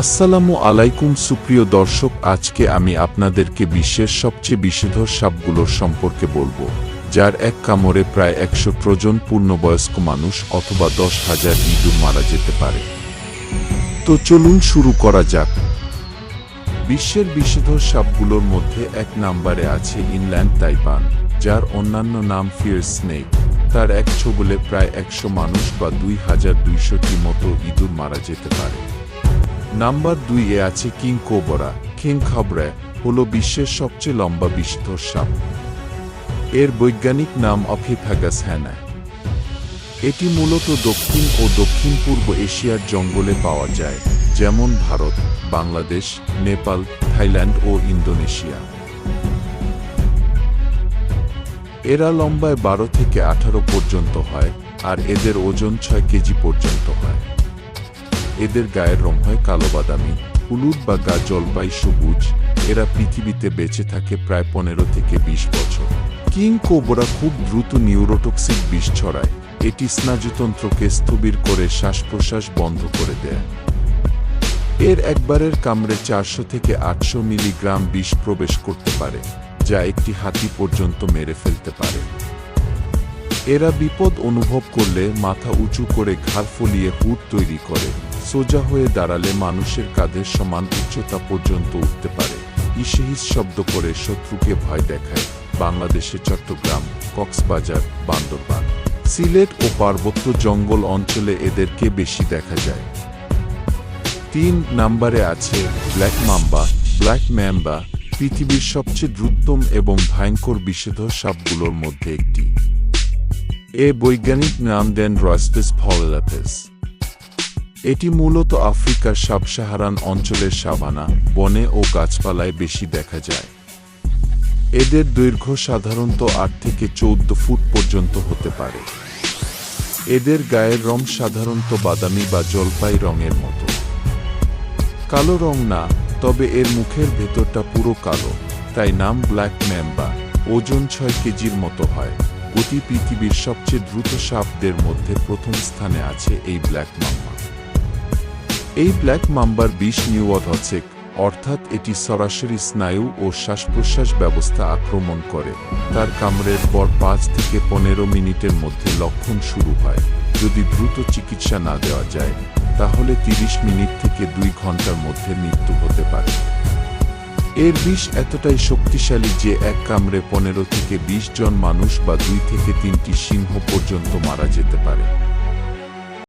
আসসালামু আলাইকুম সুপ্রিয় দর্শক, আজকে আমি আপনাদেরকে বিশ্বের সবচেয়ে বিষধর সাপগুলোর সম্পর্কে বলব, যার এক কামড়ে প্রায় একশো জন পূর্ণবয়স্ক মানুষ অথবা দশ হাজার ইঁদুর মারা যেতে পারে। তো চলুন শুরু করা যাক। বিশ্বের বিষধর সাপগুলোর মধ্যে এক নাম্বারে আছে ইনল্যান্ড তাইপান, যার অন্যান্য নাম ফিয়ার স্নেক। তার এক ছবলে প্রায় একশো মানুষ বা দুই হাজার দুইশোটি মতো ইঁদুর মারা যেতে পারে। নাম্বার দুই এ আছে কিং কোবরা। কিং খাবরা হল বিশ্বের সবচেয়ে লম্বা বিষধর সাপ। এর বৈজ্ঞানিক নাম অফিফ্যাগাস হ্যানা এটি মূলত দক্ষিণ ও দক্ষিণ পূর্ব এশিয়ার জঙ্গলে পাওয়া যায়, যেমন ভারত, বাংলাদেশ, নেপাল, থাইল্যান্ড ও ইন্দোনেশিয়া। এরা লম্বায় বারো থেকে আঠারো পর্যন্ত হয়, আর এদের ওজন ছয় কেজি পর্যন্ত হয়। এদের গায়ের রং হয় কালো বাদামি, হলুদ বা গা জলপাই সবুজ। এরা পৃথিবীতে বেঁচে থাকে প্রায় পনেরো থেকে বিশ বছর। কিং কোবরা খুব দ্রুত নিউরোটক্সিক বিষ ছড়ায়। এটি স্নায়ুতন্ত্রকে স্থবির করে শ্বাস প্রশ্বাস বন্ধ করে দেয়। এর একবারের কামড়ে চারশো থেকে আটশো মিলিগ্রাম বিষ প্রবেশ করতে পারে, যা একটি হাতি পর্যন্ত মেরে ফেলতে পারে। এরা বিপদ অনুভব করলে মাথা উঁচু করে ঘাড় ফলিয়ে হুট তৈরি করে। সোজা হয়ে দাঁড়ালে মানুষের কাঁধের সমান উচ্চতা পর্যন্ত উঠতে পারে। ইসেহিস শব্দ করে শত্রুকে ভয় দেখায়। বাংলাদেশে চট্টগ্রাম, কক্সবাজার, বান্দরবান। সিলেট ও পার্বত্য জঙ্গল অঞ্চলে এদেরকে বেশি দেখা যায়। তিন নাম্বারে আছে ব্ল্যাক মাম্বা, ব্ল্যাক ম্যাম্বা, পৃথিবীর সবচেয়ে দ্রুততম এবং ভয়ঙ্কর বিষেধ সাপগুলোর মধ্যে একটি। এ বৈজ্ঞানিক নাম দেন রয়েস্টেস ফলেলাপেস এটি মূলত আফ্রিকার সাবসাহারান অঞ্চলের সাভানা বনে ও গাছপালায় বেশি দেখা যায়। এদের দৈর্ঘ্য সাধারণত আট থেকে চৌদ্দ ফুট পর্যন্ত হতে পারে। এদের গায়ের রং সাধারণত বাদামি বা জলপাই রঙের মতো। কালো রং না, তবে এর মুখের ভেতরটা পুরো কালো, তাই নাম ব্ল্যাক ম্যাম্বা, ওজন ছয় কেজির মতো হয়। গতি পৃথিবীর সবচেয়ে দ্রুত সাপদের মধ্যে প্রথম স্থানে আছে এই ব্ল্যাক মাম্বা এই ব্ল্যাক মাম্বার বিষ নিউঅধচেক অর্থাৎ এটি সরাসরি স্নায়ু ও শ্বাস প্রশ্বাস ব্যবস্থা আক্রমণ করে। তার কামড়ের পর পাঁচ থেকে পনেরো মিনিটের মধ্যে লক্ষণ শুরু হয়। যদি দ্রুত চিকিৎসা না দেওয়া যায়, তাহলে তিরিশ মিনিট থেকে দুই ঘণ্টার মধ্যে মৃত্যু হতে পারে। এর বিষ এতটাই শক্তিশালী যে এক কামড়ে পনেরো থেকে বিশ জন মানুষ বা দুই থেকে তিনটি সিংহ পর্যন্ত মারা যেতে পারে।